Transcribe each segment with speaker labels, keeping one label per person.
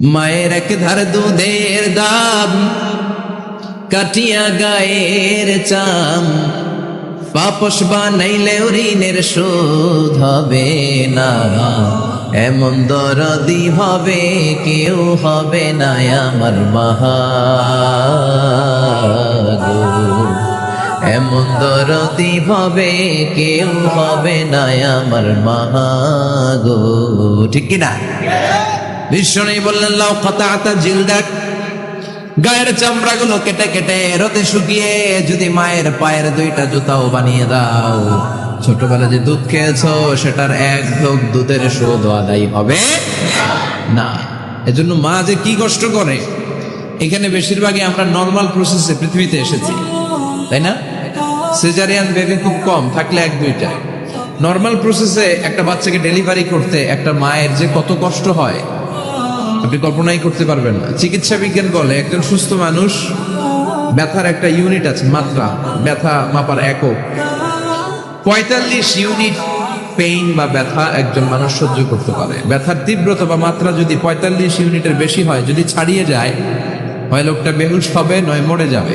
Speaker 1: মায়ের এক ধার দুধের দাম, কাটিয়া গায়ের চাম। পাপস বানাইলেও ঋণের শোধ হবে না। এমন দরদি হবে, কেউ হবে না আমার মাহাগো। এমন দরদি হবে, কেউ হবে না আমার মাহাগো। ঠিক কিনা? নেই বললেন, লাউ কথা আতা জিলদাক। গায়ের চামড়াগুলো কেটে কেটে রতে শুকিয়ে যদি মায়ের পায়ের দুইটা জুতাও বানিয়ে দাও। ছোটবেলা যে দুধ খেয়েছো, সেটার এক ঢোক দুধের শোধ আদায় হবে না। এজন্য মা যে কি কষ্ট করে। এখানে বেশিরভাগই আমরা নর্মাল প্রসেসে পৃথিবীতে এসেছি, তাই না? সিজারিয়ান বেবি খুব কম, থাকলে এক দুইটা। নর্মাল প্রসেসে একটা বাচ্চাকে ডেলিভারি করতে একটা মায়ের যে কত কষ্ট হয় আপনি কল্পনাই করতে পারবেন না। চিকিৎসা বিজ্ঞান বলে, একজন সুস্থ মানুষ, ব্যথার একটা ইউনিট আছে, মাত্রা, ব্যথা মাপার একক। পঁয়তাল্লিশ ইউনিট পেইন বা ব্যথা একজন মানুষ সহ্য করতে পারে। ব্যথার তীব্রতা বা মাত্রা যদি পঁয়তাল্লিশ ইউনিটের বেশি হয়, যদি ছাড়িয়ে যায়, হয় লোকটা বেহুশ হবে, নয় মরে যাবে।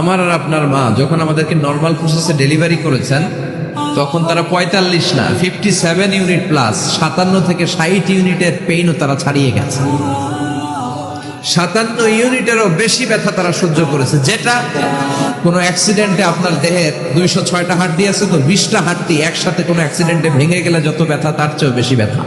Speaker 1: আমার আর আপনার মা, যখন আমাদেরকে নর্মাল প্রসেসে ডেলিভারি করেছেন তখন তারা পঁয়তাল্লিশ না ফিফটি সেভেন ইউনিট প্লাস সাতান্ন থেকে ষাট ইউনিটের পেইনও তারা ছাড়িয়ে গেছে। সাতান্ন ইউনিটেরও বেশি ব্যথা তারা সহ্য করেছে, যেটা কোনো অ্যাক্সিডেন্টে আপনার দেহের দুইশো ছয়টা হাড্ডি আছে তো, বিশটা হাড্ডি একসাথে কোনো অ্যাক্সিডেন্টে ভেঙে গেলে যত ব্যথা, তার চেয়েও বেশি ব্যথা।